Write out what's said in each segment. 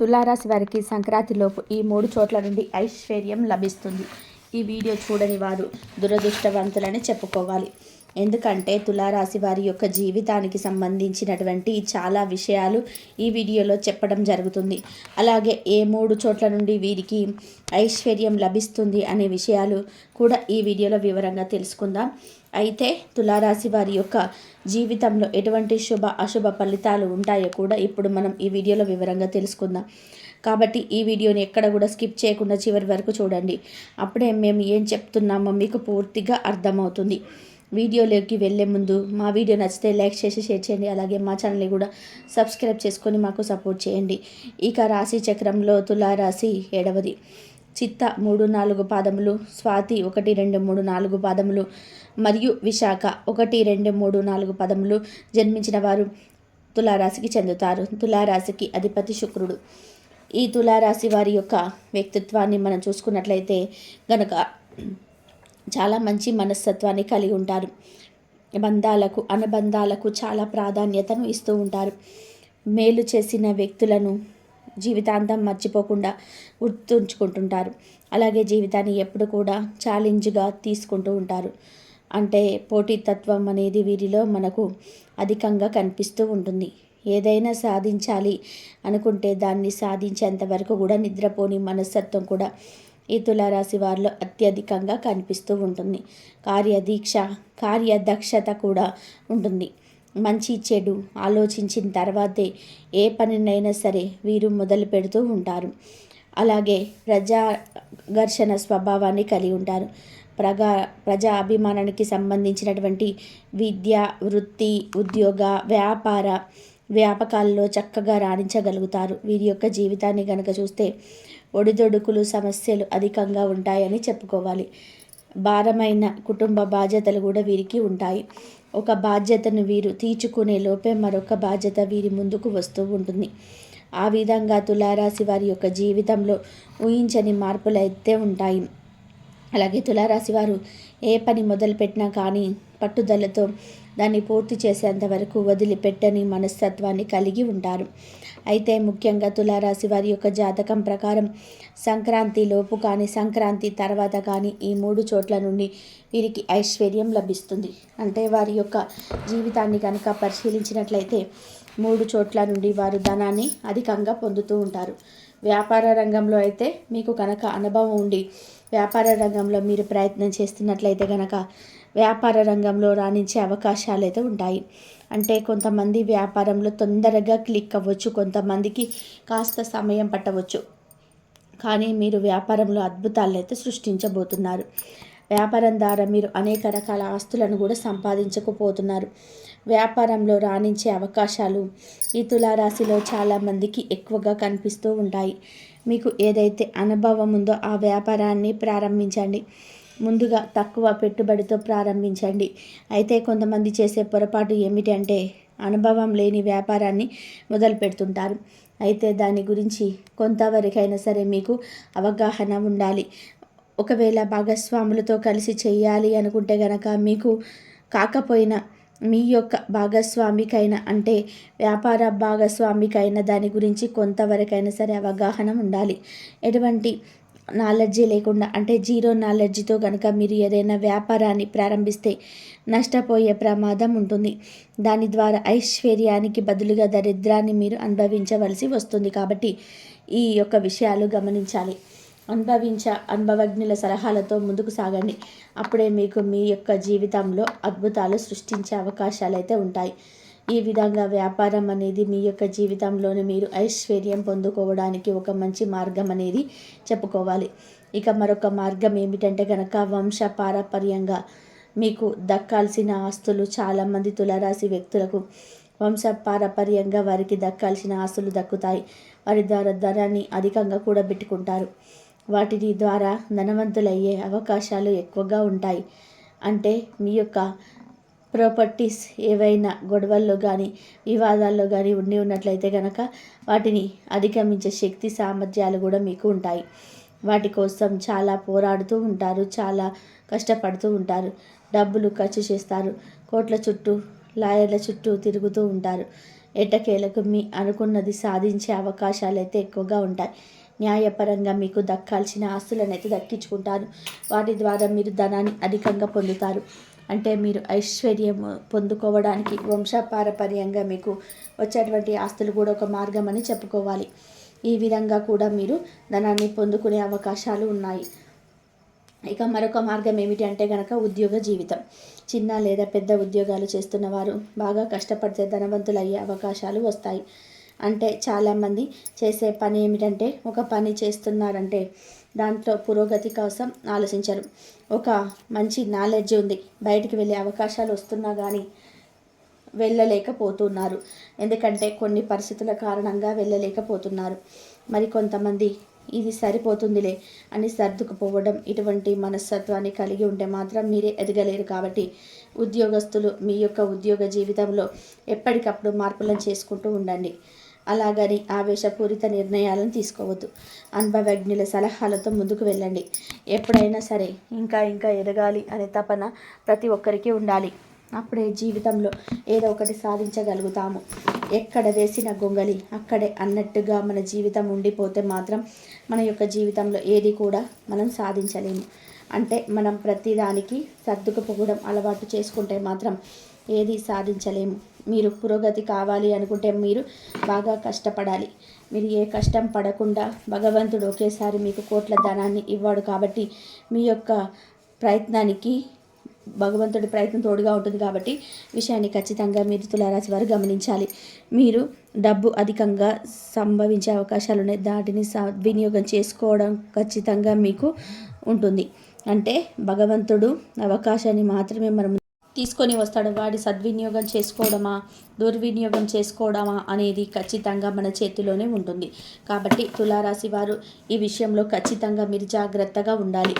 తులారాశి వారికి సంక్రాంతిలోపు ఈ మూడు చోట్ల నుండి ఐశ్వర్యం లభిస్తుంది. ఈ వీడియో చూడని వారు దురదృష్టవంతులని చెప్పుకోవాలి. ఎందుకంటే తులారాశి వారి యొక్క జీవితానికి సంబంధించినటువంటి చాలా విషయాలు ఈ వీడియోలో చెప్పడం జరుగుతుంది. అలాగే ఏ మూడు చోట్ల నుండి వీరికి ఐశ్వర్యం లభిస్తుంది అనే విషయాలు కూడా ఈ వీడియోలో వివరంగా తెలుసుకుందాం. అయితే తులారాశి వారి యొక్క జీవితంలో ఎటువంటి శుభ అశుభ ఫలితాలు ఉంటాయో కూడా ఇప్పుడు మనం ఈ వీడియోలో వివరంగా తెలుసుకుందాం. కాబట్టి ఈ వీడియోని ఎక్కడ కూడా స్కిప్ చేయకుండా చివరి వరకు చూడండి. అప్పుడే మేము ఏం చెప్తున్నామో మీకు పూర్తిగా అర్థమవుతుంది. వీడియోలోకి వెళ్ళే ముందు మా వీడియో నచ్చితే లైక్ చేసి షేర్ చేయండి. అలాగే మా ఛానల్ని కూడా సబ్స్క్రైబ్ చేసుకొని మాకు సపోర్ట్ చేయండి. ఇక రాశి చక్రంలో తులారాశి ఏడవది. చిత్త మూడు నాలుగు పాదములు స్వాతి ఒకటి రెండు మూడు నాలుగు పాదములు మరియు విశాఖ ఒకటి రెండు మూడు నాలుగు పదములు జన్మించిన వారు తులారాశికి చెందుతారు. తులారాశికి అధిపతి శుక్రుడు. ఈ తులారాశి వారి యొక్క వ్యక్తిత్వాన్ని మనం చూసుకున్నట్లయితే గనక చాలా మంచి మనస్తత్వాన్ని కలిగి ఉంటారు. బంధాలకు అనుబంధాలకు చాలా ప్రాధాన్యతను ఇస్తూ ఉంటారు. మేలు చేసిన వ్యక్తులను జీవితాంతం మర్చిపోకుండా గుర్తుంచుకుంటుంటారు. అలాగే జీవితాన్ని ఎప్పుడు కూడా ఛాలెంజ్గా తీసుకుంటూ ఉంటారు. అంటే పోటీతత్వం అనేది వీరిలో మనకు అధికంగా కనిపిస్తూ ఉంటుంది. ఏదైనా సాధించాలి అనుకుంటే దాన్ని సాధించేంత వరకు కూడా నిద్రపోని మనస్తత్వం కూడా ఈ తులారాశి వారిలో అత్యధికంగా కనిపిస్తూ ఉంటుంది. కార్యదీక్ష కార్యదక్షత కూడా ఉంటుంది. మంచి చెడు ఆలోచించిన తర్వాతే ఏ పనినైనా సరే వీరు మొదలు పెడుతూ ఉంటారు. అలాగే ప్రజా ఘర్షణ స్వభావాన్ని కలిగి ఉంటారు. ప్రగా ప్రజా అభిమానానికి సంబంధించినటువంటి విద్య వృత్తి ఉద్యోగ వ్యాపార వ్యాపకాల్లో చక్కగా రాణించగలుగుతారు. వీరి యొక్క జీవితాన్ని కనుక చూస్తే ఒడిదొడుకులు సమస్యలు అధికంగా ఉంటాయని చెప్పుకోవాలి. భారమైన కుటుంబ బాధ్యతలు కూడా వీరికి ఉంటాయి. ఒక బాధ్యతను వీరు తీర్చుకునే లోపే మరొక బాధ్యత వీరి ముందుకు వస్తూ ఉంటుంది. ఆ విధంగా తులారాశి వారి యొక్క జీవితంలో ఊహించని మార్పులు అయితే ఉంటాయి. అలాగే తులారాశి వారు ఏ పని మొదలుపెట్టినా కానీ పట్టుదలతో దాన్ని పూర్తి చేసేంత వరకు వదిలిపెట్టని మనస్తత్వాన్ని కలిగి ఉంటారు. అయితే ముఖ్యంగా తులారాశి వారి యొక్క జాతకం ప్రకారం సంక్రాంతి లోపు కానీ సంక్రాంతి తర్వాత కానీ ఈ మూడు చోట్ల నుండి వీరికి ఐశ్వర్యం లభిస్తుంది. అంటే వారి యొక్క జీవితాన్ని కనుక పరిశీలించినట్లయితే మూడు చోట్ల నుండి వారు ధనాన్ని అధికంగా పొందుతూ ఉంటారు. వ్యాపార రంగంలో అయితే మీకు కనుక అనుభవం ఉండి వ్యాపార రంగంలో మీరు ప్రయత్నం చేస్తున్నట్లయితే కనుక వ్యాపార రంగంలో రాణించే అవకాశాలు అయితే ఉంటాయి. అంటే కొంతమంది వ్యాపారంలో తొందరగా క్లిక్ అవ్వచ్చు కొంతమందికి కాస్త సమయం పట్టవచ్చు. కానీ మీరు వ్యాపారంలో అద్భుతాలు అయితే సృష్టించబోతున్నారు. వ్యాపారం ద్వారా మీరు అనేక రకాల ఆస్తులను కూడా సంపాదించకపోతున్నారు. వ్యాపారంలో రాణించే అవకాశాలు ఈ తులారాశిలో చాలామందికి ఎక్కువగా కనిపిస్తూ ఉంటాయి. మీకు ఏదైతే అనుభవం ఉందో ఆ వ్యాపారాన్ని ప్రారంభించండి. ముందుగా తక్కువ పెట్టుబడితో ప్రారంభించండి. అయితే కొంతమంది చేసే పొరపాటు ఏమిటంటే అనుభవం లేని వ్యాపారాన్ని మొదలు పెడుతుంటారు అయితే దాని గురించి కొంతవరకైనా సరే మీకు అవగాహన ఉండాలి. ఒకవేళ భాగస్వాములతో కలిసి చేయాలి అనుకుంటే గనక మీకు కాకపోయినా మీ యొక్క భాగస్వామికైనా అంటే వ్యాపార భాగస్వామికైనా దాని గురించి కొంతవరకైనా సరే అవగాహన ఉండాలి. ఎటువంటి నాలెడ్జీ లేకుండా అంటే జీరో నాలెడ్జ్తో కనుక మీరు ఏదైనా వ్యాపారాన్ని ప్రారంభిస్తే నష్టపోయే ప్రమాదం ఉంటుంది. దాని ద్వారా ఐశ్వర్యానికి బదులుగా దరిద్రాన్ని మీరు అనుభవించవలసి వస్తుంది. కాబట్టి ఈ యొక్క విషయాలు గమనించాలి. అనుభవించ అనుభవజ్ఞుల సలహాలతో ముందుకు సాగండి. అప్పుడే మీకు మీ యొక్క జీవితంలో అద్భుతాలు సృష్టించే అవకాశాలు అయితే ఉంటాయి. ఈ విధంగా వ్యాపారం అనేది మీ యొక్క జీవితంలోనే మీరు ఐశ్వర్యం పొందుకోవడానికి ఒక మంచి మార్గం అనేది చెప్పుకోవాలి. ఇక మరొక మార్గం ఏమిటంటే కనుక వంశ పారపర్యంగా మీకు దక్కాల్సిన ఆస్తులు చాలామంది తులరాశి వ్యక్తులకు వంశ పారపర్యంగా వారికి దక్కాల్సిన ఆస్తులు దక్కుతాయి. వారి ద్వారా ధనాన్ని అధికంగా కూడా పెట్టుకుంటారు. వాటిని ద్వారా ధనవంతులయ్యే అవకాశాలు ఎక్కువగా ఉంటాయి. అంటే మీ యొక్క ప్రాపర్టీస్ ఏవైనా గొడవల్లో కానీ వివాదాల్లో కానీ ఉండి ఉన్నట్లయితే కనుక వాటిని అధిగమించే శక్తి సామర్థ్యాలు కూడా మీకు ఉంటాయి. వాటి కోసం చాలా పోరాడుతూ ఉంటారు చాలా కష్టపడుతూ ఉంటారు. డబ్బులు ఖర్చు చేస్తారు కోట్ల చుట్టూ లాయర్ల చుట్టూ తిరుగుతూ ఉంటారు. ఎట్టకేలకు మీ అనుకున్నది సాధించే అవకాశాలు అయితే ఎక్కువగా ఉంటాయి. న్యాయపరంగా మీకు దక్కాల్సిన ఆస్తులను అయితే దక్కించుకుంటారు. వాటి ద్వారా మీరు ధనాన్ని అధికంగా పొందుతారు. అంటే మీరు ఐశ్వర్యం పొందుకోవడానికి వంశపారపర్యంగా మీకు వచ్చేటువంటి ఆస్తులు కూడా ఒక మార్గం అని చెప్పుకోవాలి. ఈ విధంగా కూడా మీరు ధనాన్ని పొందుకునే అవకాశాలు ఉన్నాయి. ఇక మరొక మార్గం ఏమిటి అంటే కనుక ఉద్యోగ జీవితం. చిన్న లేదా పెద్ద ఉద్యోగాలు చేస్తున్న వారు బాగా కష్టపడితే ధనవంతులు అయ్యే అవకాశాలు వస్తాయి. అంటే చాలామంది చేసే పని ఏమిటంటే ఒక పని చేస్తున్నారంటే దాంట్లో పురోగతి కోసం ఆలోచించరు. ఒక మంచి నాలెడ్జ్ ఉంది. బయటికి వెళ్ళే అవకాశాలు వస్తున్నా కానీ వెళ్ళలేకపోతున్నారు. ఎందుకంటే కొన్ని పరిస్థితుల కారణంగా వెళ్ళలేకపోతున్నారు. మరి కొంతమంది ఇది సరిపోతుందిలే అని సర్దుకుపోవడం ఇటువంటి మనస్తత్వాన్ని కలిగి ఉంటే మాత్రం మీరే ఎదగలేరు కాబట్టి ఉద్యోగస్తులు మీ యొక్క ఉద్యోగ జీవితంలో ఎప్పటికప్పుడు మార్పులను చేసుకుంటూ ఉండండి. అలాగని ఆవేశపూరిత నిర్ణయాలను తీసుకోవద్దు. అనుభవజ్ఞుల సలహాలతో ముందుకు వెళ్ళండి. ఎప్పుడైనా సరే ఇంకా ఇంకా ఎదగాలి అనే తపన ప్రతి ఒక్కరికి ఉండాలి. అప్పుడే జీవితంలో ఏదో ఒకటి సాధించగలుగుతాము. ఎక్కడ వేసిన గొంగలి అక్కడే అన్నట్టుగా మన జీవితం ఉండిపోతే మాత్రం మన యొక్క జీవితంలో ఏది కూడా మనం సాధించలేము. అంటే మనం ప్రతిదానికి సర్దుకుపోవడం అలవాటు చేసుకుంటే మాత్రం ఏది సాధించలేము. మీరు పురోగతి కావాలి అనుకుంటే మీరు బాగా కష్టపడాలి. మీరు ఏ కష్టం పడకుండా భగవంతుడు ఒకేసారి మీకు కోట్ల ధనాన్ని ఇవ్వడు కాబట్టి మీ యొక్క ప్రయత్నానికి భగవంతుడి ప్రయత్నం తోడుగా ఉంటుంది కాబట్టి విషయాన్ని ఖచ్చితంగా మీరు తులారాశి వారు గమనించాలి. మీరు డబ్బు అధికంగా సంభవించే అవకాశాలు ఉన్నాయి. దాటిని వినియోగం చేసుకోవడం ఖచ్చితంగా మీకు ఉంటుంది. అంటే భగవంతుడు అవకాశాన్ని మాత్రమే మనం తీసుకొని వస్తాడు. వాడి సద్వినియోగం చేసుకోవడమా? దుర్వినియోగం చేసుకోవడమా అనేది ఖచ్చితంగా మన చేతిలోనే ఉంటుంది. కాబట్టి తులారాశి వారు ఈ విషయంలో ఖచ్చితంగా మీరు జాగ్రత్తగా ఉండాలి.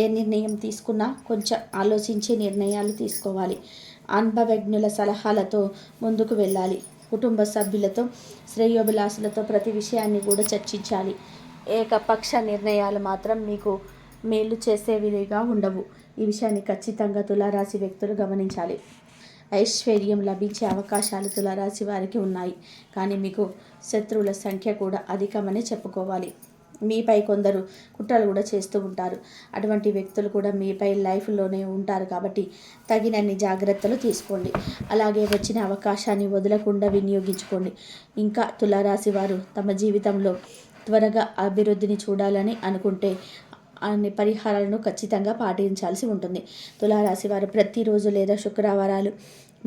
ఏ నిర్ణయం తీసుకున్నా కొంచెం ఆలోచించే నిర్ణయాలు తీసుకోవాలి. అనుభవజ్ఞుల సలహాలతో ముందుకు వెళ్ళాలి. కుటుంబ సభ్యులతో శ్రేయోభిలాసులతో ప్రతి విషయాన్ని కూడా చర్చించాలి. ఏకపక్ష నిర్ణయాలు మాత్రం మీకు మేలు చేసేవిగా ఉండవు. ఈ విషయాన్ని ఖచ్చితంగా తులారాశి వ్యక్తులు గమనించాలి. ఐశ్వర్యం లభించే అవకాశాలు తులారాశి వారికి ఉన్నాయి. కానీ మీకు శత్రువుల సంఖ్య కూడా అధికమని చెప్పుకోవాలి. మీపై కొందరు కుట్రలు కూడా చేస్తూ ఉంటారు. అటువంటి వ్యక్తులు కూడా మీపై లైఫ్లోనే ఉంటారు కాబట్టి తగినన్ని జాగ్రత్తలు తీసుకోండి. అలాగే వచ్చిన అవకాశాన్ని వదలకుండా వినియోగించుకోండి. ఇంకా తులారాశి వారు తమ జీవితంలో త్వరగా అభివృద్ధిని చూడాలని అనుకుంటే అన్ని పరిహారాలను ఖచ్చితంగా పాటించాల్సి ఉంటుంది. తులారాశి వారు ప్రతిరోజు లేదా శుక్రవారాలు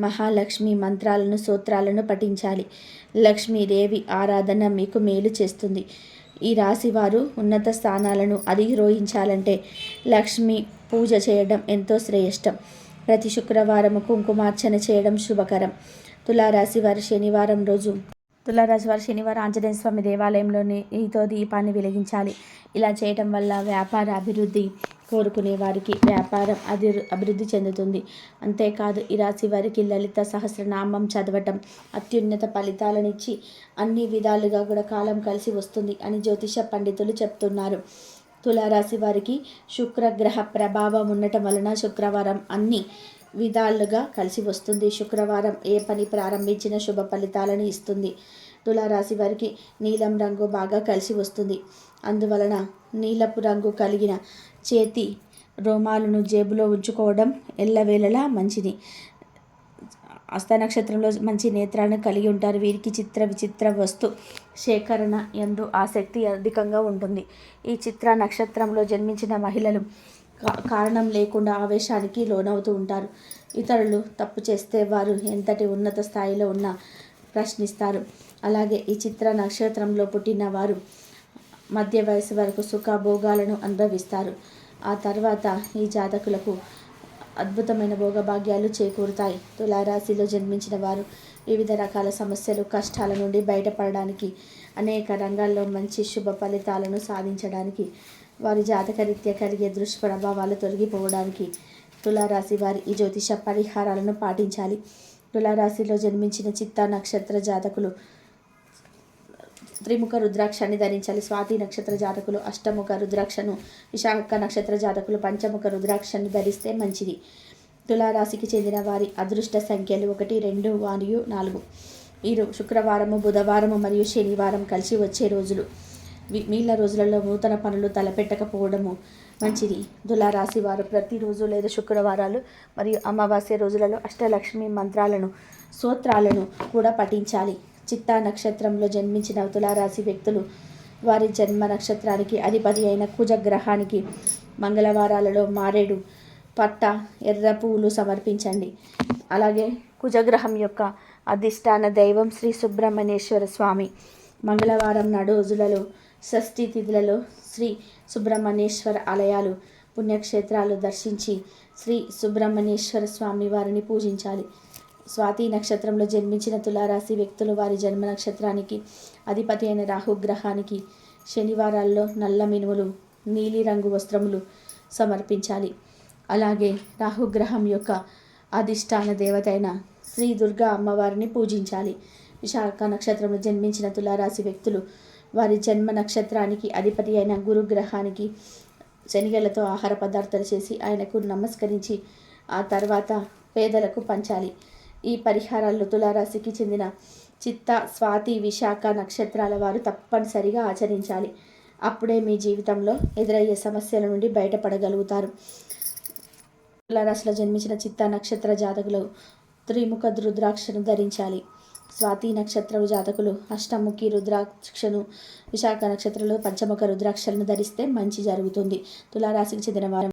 మహాలక్ష్మి మంత్రాలను సూత్రాలను పఠించాలి. లక్ష్మీదేవి ఆరాధన మీకు మేలు చేస్తుంది. ఈ రాశి వారు ఉన్నత స్థానాలను అధిరోహించాలంటే లక్ష్మి పూజ చేయడం ఎంతో శ్రేయష్టం ప్రతి శుక్రవారం కుంకుమార్చన చేయడం శుభకరం. తులారాశి వారు శనివారం రోజు తులారాశి వారు శనివారం ఆంజనేయ స్వామి దేవాలయంలోని ఈతో దీపాన్ని వెలిగించాలి. ఇలా చేయటం వల్ల వ్యాపార అభివృద్ధి కోరుకునే వారికి వ్యాపారం అది అభివృద్ధి చెందుతుంది. అంతేకాదు ఈ రాశి వారికి లలిత సహస్రనామం చదవటం అత్యున్నత ఫలితాలనిచ్చి అన్ని విధాలుగా కూడా కాలం కలిసి వస్తుంది అని జ్యోతిష పండితులు చెప్తున్నారు. తులారాశి వారికి శుక్రగ్రహ ప్రభావం ఉండటం వలన శుక్రవారం అన్ని విధాలుగా కలిసి వస్తుంది. శుక్రవారం ఏ పని ప్రారంభించిన శుభ ఫలితాలను ఇస్తుంది. తులారాశి వారికి నీలం రంగు బాగా కలిసి వస్తుంది. అందువలన నీలపు రంగు కలిగిన చేతి రోమాలను జేబులో ఉంచుకోవడం ఎల్లవేళలా మంచిది. హస్త నక్షత్రంలో మంచి నేత్రాలను కలిగి ఉంటారు. వీరికి చిత్ర విచిత్ర వస్తు సేకరణ ఎందు ఆసక్తి అధికంగా ఉంటుంది. ఈ చిత్ర నక్షత్రంలో జన్మించిన మహిళలు కారణం లేకుండా ఆవేశానికి లోనవుతూ ఉంటారు. ఇతరులు తప్పు చేస్తే వారు ఎంతటి ఉన్నత స్థాయిలో ఉన్నా ప్రశ్నిస్తారు. అలాగే ఈ చిత్ర నక్షత్రంలో పుట్టిన వారు మధ్య వయసు వరకు సుఖభోగాలను అనుభవిస్తారు. ఆ తర్వాత ఈ జాతకులకు అద్భుతమైన భోగభాగ్యాలు చేకూరుతాయి. తులారాశిలో జన్మించిన వారు వివిధ రకాల సమస్యలు కష్టాల నుండి బయటపడడానికి అనేక రంగాల్లో మంచి శుభ ఫలితాలను సాధించడానికి వారి జాతకరీత్యా కలిగే దుష్ప్రభావాలు తొలగిపోవడానికి తులారాశి వారి ఈ జ్యోతిష పరిహారాలను పాటించాలి. తులారాశిలో జన్మించిన చిత్తా నక్షత్ర జాతకులు త్రిముఖ రుద్రాక్షాన్ని ధరించాలి. స్వాతి నక్షత్ర జాతకులు అష్టముఖ రుద్రాక్షను విశాఖ నక్షత్ర జాతకులు పంచముఖ రుద్రాక్షను ధరిస్తే మంచిది. తులారాశికి చెందిన వారి అదృష్ట సంఖ్యలు ఒకటి రెండు మరియు నాలుగు. వీరు శుక్రవారము బుధవారము మరియు శనివారం కలిసి వచ్చే రోజులు. మిగిలిన రోజులలో నూతన పనులు తలపెట్టకపోవడము మంచిది. తులారాశి వారు ప్రతిరోజు లేదా శుక్రవారాలు మరియు అమావాస్య రోజులలో అష్టలక్ష్మి మంత్రాలను సూత్రాలను కూడా పఠించాలి. చిత్తా నక్షత్రంలో జన్మించిన తులారాశి వ్యక్తులు వారి జన్మ నక్షత్రానికి అధిపతి అయిన కుజగ్రహానికి మంగళవారాలలో మారేడు పట్ట ఎర్ర పువ్వులు సమర్పించండి. అలాగే కుజగ్రహం యొక్క అధిష్టాన దైవం శ్రీ సుబ్రహ్మణ్యేశ్వర స్వామి మంగళవారం నాడు రోజులలో షష్ఠి తిథులలో శ్రీ సుబ్రహ్మణ్యేశ్వర ఆలయాలు పుణ్యక్షేత్రాలు దర్శించి శ్రీ సుబ్రహ్మణ్యేశ్వర స్వామి వారిని పూజించాలి. స్వాతి నక్షత్రంలో జన్మించిన తులారాశి వ్యక్తులు వారి జన్మ నక్షత్రానికి అధిపతి అయిన రాహుగ్రహానికి శనివారాల్లో నల్ల మినుములు నీలిరంగు వస్త్రములు సమర్పించాలి. అలాగే రాహుగ్రహం యొక్క అధిష్టాన దేవత అయిన శ్రీ దుర్గా అమ్మవారిని పూజించాలి. విశాఖ నక్షత్రంలో జన్మించిన తులారాశి వ్యక్తులు వారి జన్మ నక్షత్రానికి అధిపతి అయిన గురుగ్రహానికి శనిగలతో ఆహార పదార్థాలు చేసి ఆయనకు నమస్కరించి ఆ తర్వాత పేదలకు పంచాలి. ఈ పరిహారాలు తులారాశికి చెందిన చిత్త స్వాతి విశాఖ నక్షత్రాల వారు తప్పనిసరిగా ఆచరించాలి. అప్పుడే మీ జీవితంలో ఎదురయ్యే సమస్యల నుండి బయటపడగలుగుతారు. తులారాశిలో జన్మించిన చిత్త నక్షత్ర జాతకులు త్రిముఖ రుద్రాక్షను ధరించాలి. స్వాతి నక్షత్రం జాతకులు అష్టముఖి రుద్రాక్షను విశాఖ నక్షత్రంలో పంచముఖ రుద్రాక్షలను ధరిస్తే మంచి జరుగుతుంది. తులారాశికి చెందిన వారం